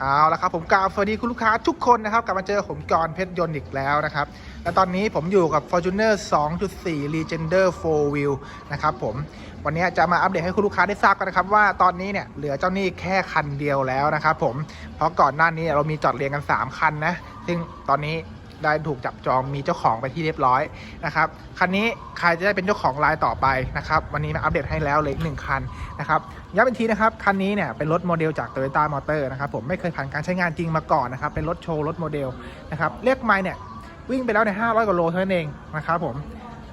เอาละครับผมกราบสวัสดีคุณลูกค้าทุกคนนะครับกลับมาเจอผมกรเพชรยนต์อีกแล้วนะครับและตอนนี้ผมอยู่กับ Fortuner 2.4 Legender 4 Wheel นะครับผมวันนี้จะมาอัปเดตให้คุณลูกค้าได้ทราบกันนะครับว่าตอนนี้เนี่ยเหลือเจ้าหนี้แค่คันเดียวแล้วนะครับผมเพราะก่อนหน้านี้เรามีจอดเรียงกัน 3 คันนะซึ่งตอนนี้ ได้ถูกจับจองมีเจ้าของไปที่เรียบร้อยนะครับคันนี้ใครจะได้เป็นเจ้าของรายต่อไปนะครับวันนี้มาอัปเดตให้แล้วเลยหนึ่งคันนะครับย้ำอีกทีนะครับคันนี้เนี่ยเป็นรถโมเดลจาก Toyota Motor นะครับผมไม่เคยผ่านการใช้งานจริงมาก่อนนะครับเป็นรถโชว์รถโมเดลนะครับเรียกไม่เนี่ยวิ่งไปแล้วใน500กว่าโลเท่านั้นเองนะครับผม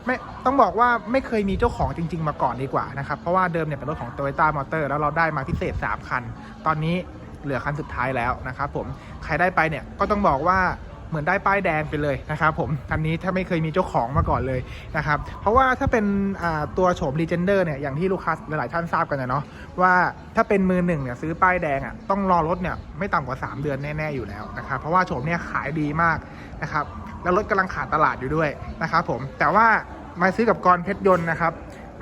ไม่ต้องบอกว่าไม่เคยมีเจ้าของจริง ๆ มาก่อนดีกว่านะครับ เพราะว่าเดิมเนี่ยเป็นรถของ Toyota Motor แล้วเราได้มาพิเศษ 3 คัน ตอนนี้เหลือคันสุดท้ายแล้วนะครับผมใครได้ไปเนี่ยก็ต้องบอกว่า เหมือนได้ป้ายแดงไปเลยนะครับผมคันนี้ถ้าไม่เคยมีเจ้าของมาก่อนเลยนะครับเพราะว่าถ้าเป็นตัวโฉม Legender เนี่ยอย่างที่ลูกค้าหลายๆท่านทราบกันนะเนาะว่าถ้าเป็นมือหนึ่งเนี่ยซื้อป้ายแดงอะต้องรอรถเนี่ยไม่ต่ำกว่า 3 เดือนแน่ๆอยู่แล้วนะครับเพราะว่าโฉมเนี่ยขายดีมากนะครับแล้วรถกำลังขาดตลาดอยู่ด้วยนะครับผมแต่ว่ามาซื้อกับกรเพชรยนต์นะครับ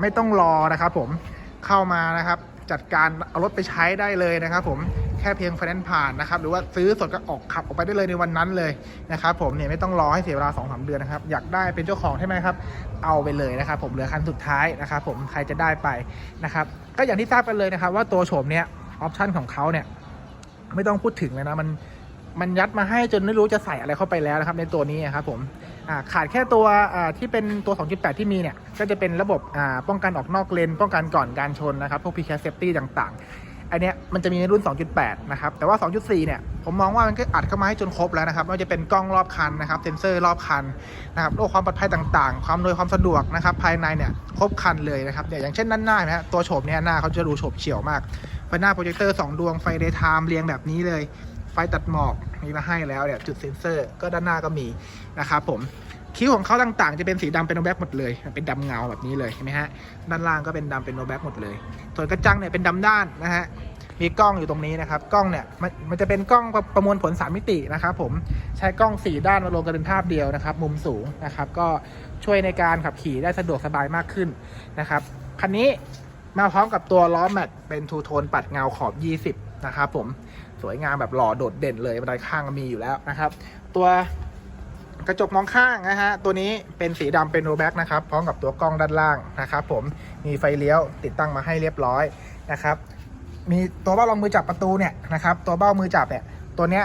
ไม่ต้องรอนะครับผมเข้ามานะครับจัดการเอารถไปใช้ได้เลยนะครับผม แค่เพียงไฟแนนซ์ผ่านนะครับหรือว่าซื้อสดก็ออกขับออกไปได้เลยในวันนั้นเลยนะครับผมเนี่ยไม่ต้องรอให้เสียเวลา2อสเดือนนะครับอยากได้เป็นเจ้าของใช่ไหมครับเอาไปเลยนะครับผมเหลือคันสุดท้ายนะครับผมใครจะได้ไปนะครับก็อย่างที่ทราบกันเลยนะครับว่าตัวโฉมเนี่ยออปชันของเขาเนี่ยไม่ต้องพูดถึงเลยนะมันมันยัดมาให้จนไม่รู้จะใส่อะไรเข้าไปแล้วนะครับในตัวนี้นครับผมขาดแค่ตัวที่เป็นตัว 2.8 ที่มีเนี่ย ก็จะเป็นระบบป้องกันออกนอกเลน ป้องกันก่อนการชนนะครับ พวก p c a s Safety ต่างๆ อันเนี้ยมันจะมีในรุ่น 2.8 นะครับ แต่ว่า 2.4 เนี่ย ผมมองว่ามันก็อัดเข้ามาให้จนครบแล้วนะครับไม่ว่าจะเป็นกล้องรอบคันนะครับ เซ็นเซอร์รอบคันนะครับโลกความปลอดภัยต่างๆ ความโดยความสะดวกนะครับ ภายในเนี่ยครบคันเลยนะครับเนี่ยอย่างเช่นด้านหน้านะฮะตัวโฉบเนี่ยหน้าเขาจะดูโฉบเฉี่ยวมากไฟหน้าโปรเจคเตอร์2ดวงไฟเดย์ไทม์เรียงแบบนี้เลย ไฟตัดหมอกมีมาให้แล้วเนี่ยจุดเซ็นเซอร์ก็ด้านหน้าก็มีนะครับผมคิ้วของเขาต่างๆ จะเป็นสีดำเป็นโนแบ็กหมดเลย เป็นดำเงาแบบนี้เลยเห็นไหมฮะ ด้านล่างก็เป็นดำเป็นโนแบ็กหมดเลย ส่วนกระจังเนี่ยเป็นดำด้านนะฮะมีกล้องอยู่ตรงนี้นะครับ กล้องเนี่ยมันมันจะเป็นกล้องประประมวลผล 3 มิตินะครับผมใช้กล้อง 4 ด้านมาลงกันเป็นภาพเดียวนะครับ มุมสูงนะครับ ก็ช่วยในการขับขี่ได้สะดวกสบายมากขึ้นนะครับคันนี้มาพร้อมกับตัวล้อแม็กเป็นทูโทนปัดเงาขอบ 20 นะครับผมสวยงามแบบหล่อโดดเด่นเลยบันไดข้างมีอยู่แล้วนะครับ ตัว กระจกมองข้างนะฮะ ตัวนี้เป็นสีดำเป็นโรแบ็กนะครับ พร้อมกับตัวกล้องด้านล่างนะครับผม มีไฟเลี้ยวติดตั้งมาให้เรียบร้อยนะครับ มีตัวเบ้ารองมือจับประตูเนี่ยนะครับ ตัวเบ้ามือจับเนี่ย ตัวเนี้ย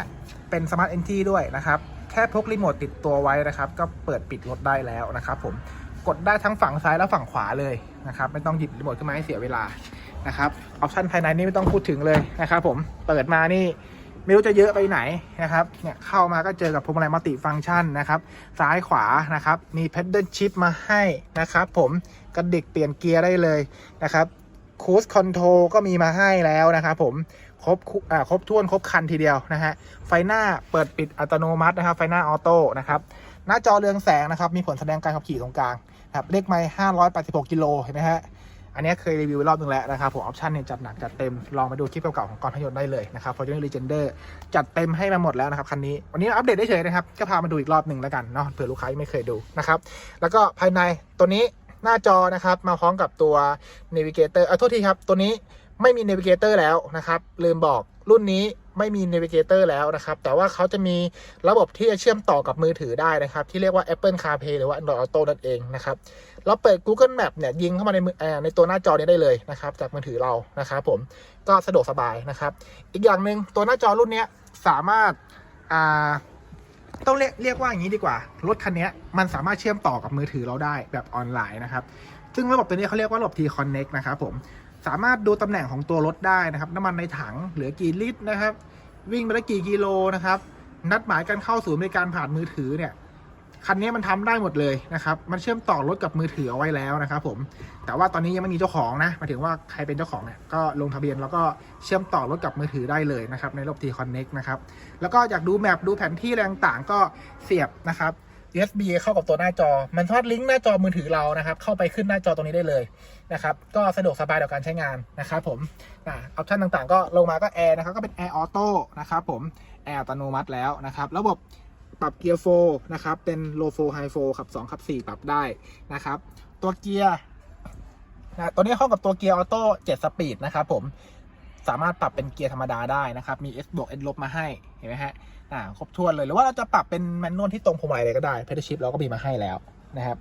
เป็นสมาร์ทเอนทีด้วยนะครับ แค่พกรีโมทติดตัวไว้นะครับ ก็เปิดปิดรถได้แล้วนะครับผม กดได้ทั้งฝั่งซ้ายและฝั่งขวาเลยนะครับ ไม่ต้องหยิบรีโมทขึ้นมาให้เสียเวลานะครับ ออปชันภายในนี่ไม่ต้องพูดถึงเลยนะครับผม เปิดมานี่ ไม่รู้จะเยอะไปไหนนะครับเนี่ยเข้ามาก็เจอกับพวงมาลัยมัลติฟังก์ชันนะครับ ซ้ายขวานะครับ มี pedal shift มาให้นะครับผมกระดิกเปลี่ยนเกียร์ได้เลยนะครับ cruise control ก็มีมาให้แล้วนะครับผมครบคุอ่าครบถ้วนครบคันทีเดียวนะฮะไฟหน้าเปิดปิดอัตโนมัตินะครับ ไฟหน้าออโต้นะครับหน้าจอเรืองแสงนะครับ มีผลแสดงการขับขี่ตรงกลางนะครับเลขไมล์586กิโลเห็นไหมฮะ อันนี้เคยรีวิวรอบนึงแล้วนะครับผมออปชันเนี่ยจัดหนักจัดเต็ม ลองมาดูคลิปเก่าๆของกรพยนต์ได้เลยนะครับ Fortuner Legender จัดเต็มให้มาหมดแล้วนะครับคันนี้ วันนี้อัปเดตได้เฉยนะครับ ก็พามาดูอีกรอบหนึ่งแล้วกันเนาะเผื่อลูกค้ายังไม่เคยดูนะครับ แล้วก็ภายในตัวนี้หน้าจอนะครับมาพร้อมกับตัว Navigator เออโทษทีครับ ตัวนี้ไม่มี Navigator แล้วนะครับลืมบอกรุ่นนี้ ไม่มี Navigator แล้วนะครับ แต่ว่าเขาจะมีระบบที่จะเชื่อมต่อกับมือถือได้นะครับ ที่เรียกว่า Apple CarPlay หรือว่า Android Auto นั่นเองนะครับเราเปิด Google Map เนี่ยยิงเข้ามาในมือเอ่อในตัวหน้าจอนี้ได้เลยนะครับ จากมือถือเรานะครับผมก็สะดวกสบายนะครับ อีกอย่างหนึ่งตัวหน้าจอรุ่นเนี้ยสามารถอ่าต้องเรียกเรียกว่าอย่างนี้ดีกว่ารถคันนี้มันสามารถเชื่อมต่อกับมือถือเราได้แบบออนไลน์นะครับ ซึ่งระบบตัวนี้เขาเรียกว่าระบบ T Connect นะครับผม สามารถดูตำแหน่งของตัวรถได้นะครับ น้ำมันในถังเหลือกี่ลิตรนะครับ วิ่งไปได้กี่กิโลนะครับ นัดหมายการเข้าศูนย์บริการผ่านมือถือเนี่ยคันนี้มันทำได้หมดเลยนะครับ มันเชื่อมต่อรถกับมือถือเอาไว้แล้วนะครับผม แต่ว่าตอนนี้ยังไม่มีเจ้าของนะหมายถึงว่าใครเป็นเจ้าของเนี่ยก็ลงทะเบียนแล้วก็เชื่อมต่อรถกับมือถือได้เลยนะครับในระบบ T Connect นะครับ แล้วก็อยากดูแมปดูแผนที่อะไรต่างก็เสียบนะครับ USB เข้ากับตัวหน้าจอ มันทอดลิงก์หน้าจอมือถือเรานะครับ เข้าไปขึ้นหน้าจอตรงนี้ได้เลยนะครับ ก็สะดวกสบายต่อการใช้งานนะครับผมอ่าออปชันต่างๆ ก็ลงมาก็แอร์นะครับ ก็เป็นแอร์ออโต้นะครับผม แอร์อัตโนมัติแล้วนะครับ ระบบปรับเกียร์โฟนะครับ เป็นโลโฟไฮโฟขับ 2 ขับ 4 ปรับได้นะครับ ตัวเกียร์นะตัวนี้เข้ากับตัวเกียร์ออโต้7สปีดนะครับผม สามารถปรับเป็นเกียร์ธรรมดาได้นะครับมี S บวก S ลบมาให้เห็นไหมฮะอ่าครบถ้วนเลยหรือว่าเราจะปรับเป็นแมนนวลที่ตรงพวงมาลัยเลยก็ได้เพดชิปเราก็มีมาให้แล้วนะครับ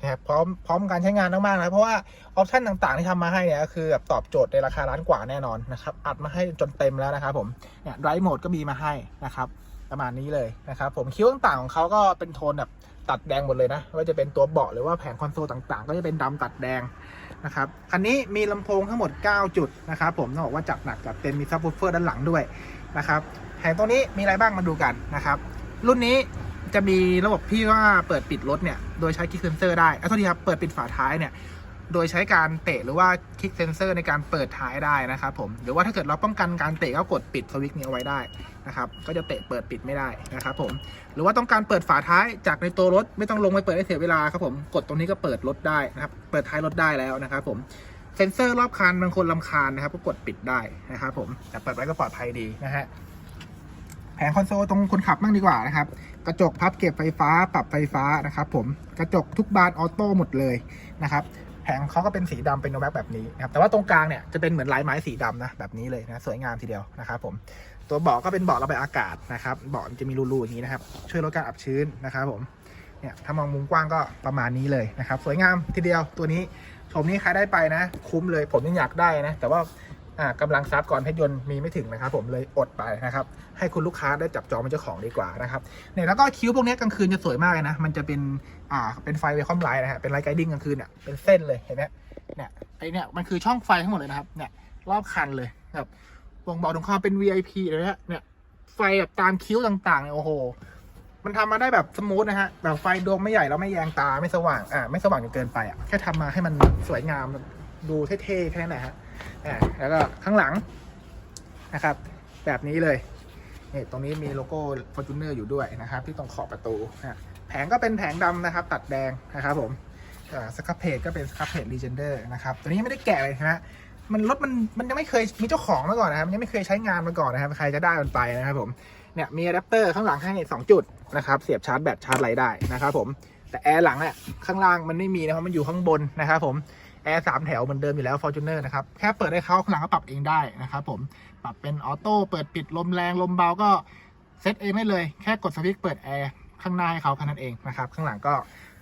นะครับพร้อมพร้อมการใช้งานมากๆนะเพราะว่าออปชันต่างๆที่ทำมาให้เนี่ยก็คือแบบตอบโจทย์ในราคาล้านกว่าแน่นอนนะครับอัดมาให้จนเต็มแล้วนะครับผมเนี่ยไดรฟ์โหมดก็มีมาให้นะครับประมาณนี้เลยนะครับผมคิ้วต่างๆของเขาก็เป็นโทนแบบ ตัดแดงหมดเลยนะว่าจะเป็นตัวเบาะหรือว่าแผงคอนโซลต่างๆ ก็จะเป็นดำตัดแดงนะครับคันนี้มีลำโพงทั้งหมด 9 จุดนะครับผมต้องบอกว่าจัดหนักจัดเต็มมีซับวูฟเฟอร์ด้านหลังด้วยนะครับแผงตัวนี้มีอะไรบ้างมาดูกันนะครับ รุ่นนี้จะมีระบบพี่ว่าเปิดปิดรถเนี่ยโดยใช้คีย์เซนเซอร์ได้อ้ยโทษทีครับเปิดปิดฝาท้ายเนี่ย โดยใช้การเตะหรือว่าคลิกเซนเซอร์ในการเปิดท้ายได้นะครับผมหรือว่าถ้าเกิดเราป้องกันการเตะก็กดปิดสวิตช์นี้เอาไว้ได้นะครับก็จะเตะเปิดปิดไม่ได้นะครับผมหรือว่าต้องการเปิดฝาท้ายจากในตัวรถ ไม่ต้องลงไปเปิดให้เสียเวลาครับผมกดตรงนี้ก็เปิดรถได้นะครับเปิดท้ายรถได้แล้วนะครับผมเซนเซอร์รอบคันบางคนลำคาญนะครับก็กดปิดได้นะครับผมแต่เปิดไว้ก็ปลอดภัยดีนะฮะแผงคอนโซลตรงคนขับบ้างดีกว่านะครับกระจกพับเก็บไฟฟ้าปรับไฟฟ้านะครับผมกระจกทุกบานออโต้หมดเลยนะครับ แผงเขาก็เป็นสีดำเป็นโนแบ็กแบบนี้นะครับแต่ว่าตรงกลางเนี่ยจะเป็นเหมือนลายไม้สีดำนะแบบนี้เลยนะสวยงามทีเดียวนะครับผมตัวเบาะก็เป็นเบาะระบายอากาศนะครับเบาะจะมีรูๆอย่างนี้นะครับ ช่วยลดการอับชื้นนะครับผมเนี่ยถ้ามองมุมกว้างก็ประมาณนี้เลยนะครับ สวยงามทีเดียวตัวนี้ ผมนี่ใครได้ไปนะ คุ้มเลยผมยังอยากได้นะ แต่ว่า กำลังทรัพย์ก่อนเพชรยนต์มีไม่ถึงนะครับผมเลยอดไปนะครับ ให้คุณลูกค้าได้จับจองเป็นเจ้าของดีกว่านะครับเนี่ยแล้วก็คิ้วพวกนี้กลางคืนจะสวยมากเลยนะ มันจะเป็นอ่าเป็นไฟเวคอมไลท์นะฮะเป็นไลท์ไกดิ้งกลางคืนเนี่ยเป็นเส้นเลยเห็นไหมเนี่ยไอเนี่ยมันคือช่องไฟทั้งหมดเลยนะครับเนี่ยรอบคันเลยแบบบ่งบอกถึงความเป็น VIP เลยนะเนี่ยไฟแบบตามคิ้วต่างๆเนี่ยโอ้โหมันทำมาได้แบบสมูทนะฮะแบบไฟดวงไม่ใหญ่แล้วไม่แยงตาไม่สว่างอ่าไม่สว่างจนเกินไปอะแค่ทำมาให้มันสวยงามดูเท่ๆแค่นั้นแหละฮะ อ่าแล้วก็ข้างหลังนะครับ แบบนี้เลยนี่ตรงนี้มีโลโก้ Fortuner อยู่ด้วยนะครับ ที่ตรงขอบประตูนะแผงก็เป็นแผงดำนะครับ ตัดแดงนะครับผมสครับเพจก็เป็นสครับเพจ Legender นะครับตัวนี้ยังไม่ได้แกะเลยนะฮะมันรถมันมันยังไม่เคยมีเจ้าของมาก่อนนะครับยังไม่เคยใช้งานมาก่อนนะครับใครจะได้มันไปนะครับผมเนี่ยมีอะแดปเตอร์ข้างหลังให้2จุดนะครับเสียบชาร์จแบตชาร์จอะไรได้นะครับผมแต่แอร์หลังอะข้างล่างมันไม่มีนะครับมันอยู่ข้างบนนะครับผม แอร์สามแถวเหมือนเดิมอยู่แล้ว Fortuner นะครับ แค่เปิดให้เขาข้างหลังก็ปรับเองได้นะครับผม ปรับเป็นออโต้เปิดปิดลมแรงลมเบาก็เซตเองได้เลย แค่กดสวิตช์เปิดแอร์ข้างหน้าให้เขาแค่นั้นเองนะครับ ข้างหลังก็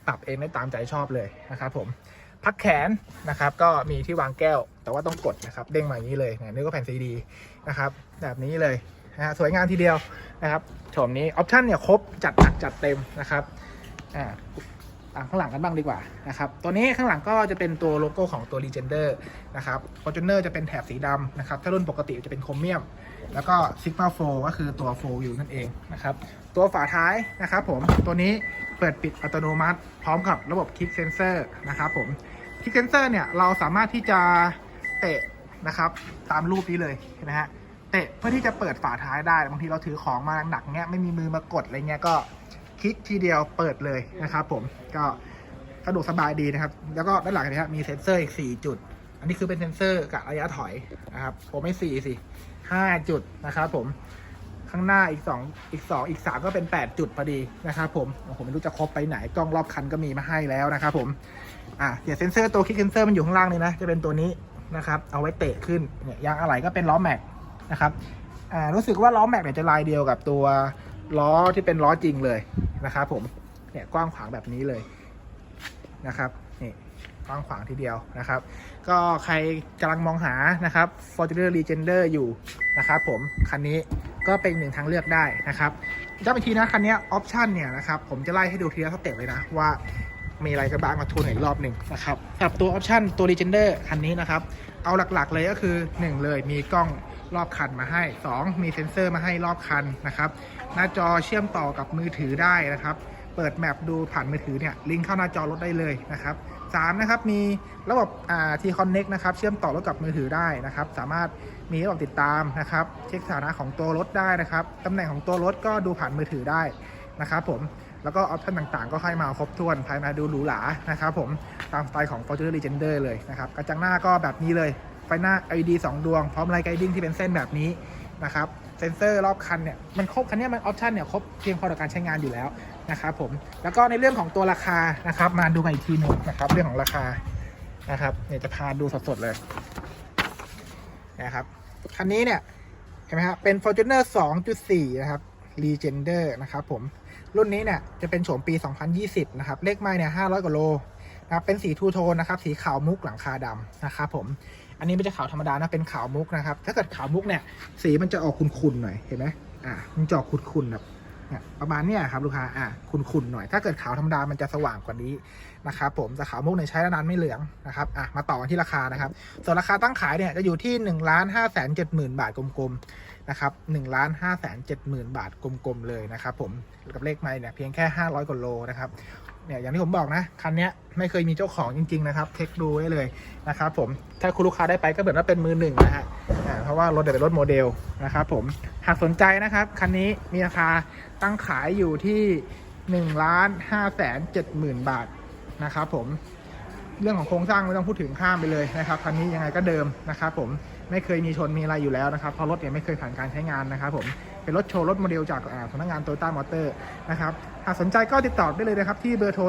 ปรับเองได้ตามใจชอบเลยนะครับผม พักแขนนะครับ ก็มีที่วางแก้ว แต่ว่าต้องกดนะครับ เด้งมาอย่างนี้เลยเนี่ยนึกว่าแผ่นซีดีนะครับ แบบนี้เลยนะฮะสวยงามทีเดียวนะครับโฉมนี้ออปชันเนี่ยครบจัดหนักจัดเต็มนะครับอ่า ข้างหลังกันบ้างดีกว่านะครับตัวนี้ข้างหลังก็จะเป็นตัวโลโก้ของตัว Legender นะครับ Fortuner จะเป็นแถบสีดำนะครับ ถ้ารุ่นปกติจะเป็นโครเมียม แล้วก็ Sigma 4ก็คือตัว4 View นั่นเองนะครับตัวฝาท้ายนะครับผมตัวนี้เปิดปิดอัตโนมัติ พร้อมกับระบบ Kick Sensor นะครับผม Kick Sensor เนี่ยเราสามารถที่จะเตะนะครับตามรูปนี้เลยนไหมฮะเตะเพื่อที่จะเปิดฝาท้ายได้บางทีเราถือของมาหนักเงี้ยไม่มีมือมากดอะไรเงี้ยก็ คลิกทีเดียวเปิดเลยนะครับผมก็สะดวกสบายดีนะครับ แล้วก็ด้านหลังนี้ครับมีเซ็นเซอร์อีก 4 จุด อันนี้คือเป็นเซ็นเซอร์กับระยะถอยนะครับผมไม่สี่สิห้าจุดนะครับผมข้างหน้าอีก 2 อีก 2 อีก 3 ก็เป็น 8 จุดพอดีนะครับผมผมไม่รู้จะครบไปไหนกล้องรอบคันก็มีมาให้แล้วนะครับผมอะเดี๋ยวเซ็นเซอร์ตัวคลิกเซ็นเซอร์มันอยู่ข้างล่างเลยนะจะเป็นตัวนี้นะครับเอาไว้เตะขึ้นเนี่ยยางอะไหล่ก็เป็นล้อแม็กนะครับอ่ารู้สึกว่าล้อแม็กเนี่ยจะลายเดียวกับตัว ล้อที่เป็นล้อจริงเลยนะครับ ผมเนี่ยกว้างขวางแบบนี้เลยนะครับนี่กว้างขวางทีเดียวนะครับ ก็ใครกำลังมองหานะครับ Fortuner Legender อยู่นะครับผมคันนี้ก็เป็นหนึ่งทางเลือกได้นะครับย้ำอีกทีนะคันนี้ออปชันเนี่ยนะครับผมจะไล่ให้ดูทีละสเต็ปเลยนะว่ามีอะไรกันบ้างมาทวนอีกรอบหนึ่งนะครับสำหรับตัวออปชันตัว Legender คันนี้นะครับ เอาหลักๆเลยก็คือ 1 เลยมีกล้อง รอบคันมาให้ 2 มีเซ็นเซอร์มาให้รอบคันนะครับ หน้าจอเชื่อมต่อกับมือถือได้นะครับ เปิดแมปดูผ่านมือถือเนี่ยลิงก์เข้าหน้าจอรถได้เลยนะครับสามนะครับมีระบบอ่าทีคอนเน็กนะครับเชื่อมต่อรถกับมือถือได้นะครับ สามารถมีระบบติดตามนะครับ เช็คสถานะของตัวรถได้นะครับตำแหน่งของตัวรถก็ดูผ่านมือถือได้นะครับผมแล้วก็ออปชั่นต่างๆ ก็ให้มาครบถ้วนภายในดูหรูหรานะครับผมตามสไตล์ของ Fortuner Legender เลยนะครับกระจังหน้าก็แบบนี้เลย ไฟหน้า LED 2 ดวง พร้อมไลท์ไกดิ้งที่เป็นเส้นแบบนี้นะครับเซ็นเซอร์รอบคันเนี่ยมันครบคันนี้มันออปชันเนี่ยครบเพียงพอต่อการใช้งานอยู่แล้วนะครับผมแล้วก็ในเรื่องของตัวราคานะครับ มาดูกันอีกทีหนึงนะครับ เรื่องของราคานะครับเนี่ยจะพาดูสดๆเลยนะครับคันนี้เนี่ยเห็นไหมครับเป็น Fortuner 2.4 นะครับ Legender นะครับผมรุ่นนี้เนี่ยจะเป็นโฉมปี 2020 นะครับเลขไม้เนี่ย500 กว่าโล นะครับเป็นสีทูโทนนะครับสีขาวมุกหลังคาดำนะครับผมอันนี้ไม่ใช่ขาวธรรมดานะเป็นขาวมุกนะครับถ้าเกิดขาวมุกเนี่ยสีมันจะออกขุ่นๆหน่อยเห็นไหมอ่ามันจะออกขุ่นๆแบบประมาณเนี้ยครับลูกค้าอ่าขุ่นๆหน่อย ถ้าเกิดขาวธรรมดามันจะสว่างกว่านี้นะครับผมแต่ขาวมุกเนี่ยใช้นานไม่เหลืองนะครับอะมาต่อกันที่ราคานะครับส่วนราคาตั้งขายเนี่ยจะอยู่ที่1นึ่งล้านห้าแสนเจ็ดหมื่นบาทกลมๆ นะครับหนึ่งล้านห้าแสนเจ็ดหมื่นบาทกลมๆเลยนะครับผมกับเลขไม่เนี่ยเพียงแค่500กว่าโลนะครับเนี่ยอย่างที่ผมบอกนะคันนี้ไม่เคยมีเจ้าของจริง ๆ นะครับเช็คดูไว้เลยนะครับผมถ้าคุณลูกค้าได้ไปก็เหมือนว่าเป็นมือหนึ่งนะฮะเพราะว่ารถเดี๋ยวเป็นรถโมเดลนะครับผมหากสนใจนะครับ คันนี้มีราคาตั้งขายอยู่ที่1ล้านห้าแสนเจ็ดหมื่นบาทนะครับผม เรื่องของโครงสร้างไม่ต้องพูดถึงข้ามไปเลยนะครับคันนี้ยังไงก็เดิมนะครับผมไม่เคยมีชนมีอะไรอยู่แล้วนะครับเพราะรถเนี่ยไม่เคยผ่านการใช้งานนะครับผมเป็นรถโชว์รถโมเดลจากสำนักงานโตโยต้ามอเตอร์นะครับหากสนใจก็ติดต่อได้เลยนะครับที่เบอร์โทร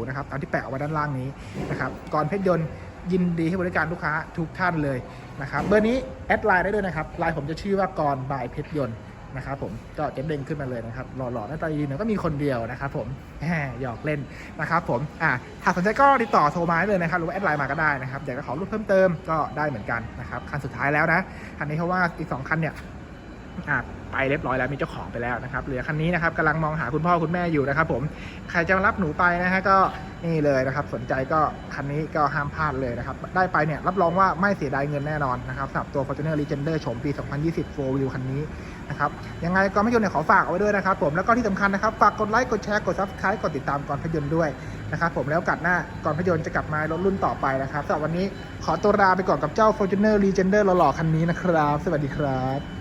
0802522670 นะครับตามที่แปะเอาไว้ด้านล่างนี้นะครับก่อนเพชรยนต์ยินดีให้บริการลูกค้าทุกท่านเลยนะครับเบอร์นี้แอดไลน์ได้เลยนะครับไลน์ผมจะชื่อว่ากรบายเพชรยนต์ นะครับผมก็เจ็บเด้งขึ้นมาเลยนะครับหล่อๆหน้าตาดีเนี่ยก็มีคนเดียวนะครับผมแหมหยอกเล่นนะครับผมอ่าหากสนใจก็ติดต่อโทรมาได้เลยนะครับหรือว่าแอดไลน์มาก็ได้นะครับอยากจะขอรูปเพิ่มเติมก็ได้เหมือนกันนะครับคันสุดท้ายแล้วนะคันนี้เพราะว่าอีกสองคันเนี่ย ไปเรียบร้อยแล้วมีเจ้าของไปแล้วนะครับเหลือคันนี้นะครับกำลังมองหาคุณพ่อคุณแม่อยู่นะครับ ผมใครจะมารับหนูไปนะฮะก็นี่เลยนะครับ สนใจก็คันนี้ก็ห้ามพลาดเลยนะครับ ได้ไปเนี่ยรับรองว่าไม่เสียดายเงินแน่นอนนะครับสำหรับตัว Fortuner Legender โฉมปี 2020 4 Wheel คันนี้นะครับยังไงก่อนพยนต์เนี่ยขอฝากเอาไว้ด้วยนะครับผมแล้วก็ที่สำคัญนะครับฝากกดไลค์กดแชร์กด subscribe กดติดตามก่อนพยนต์ด้วยนะครับผมแล้วกัดหน้าก่อนพยนต์จะกลับมารถรุ่นต่อไปนะครับสำหรับวันนี้ขอตัวลาไปก่อนกับเจ้า Fortuner Legender หล่อๆคันนี้นะครับ สวัสดีครับ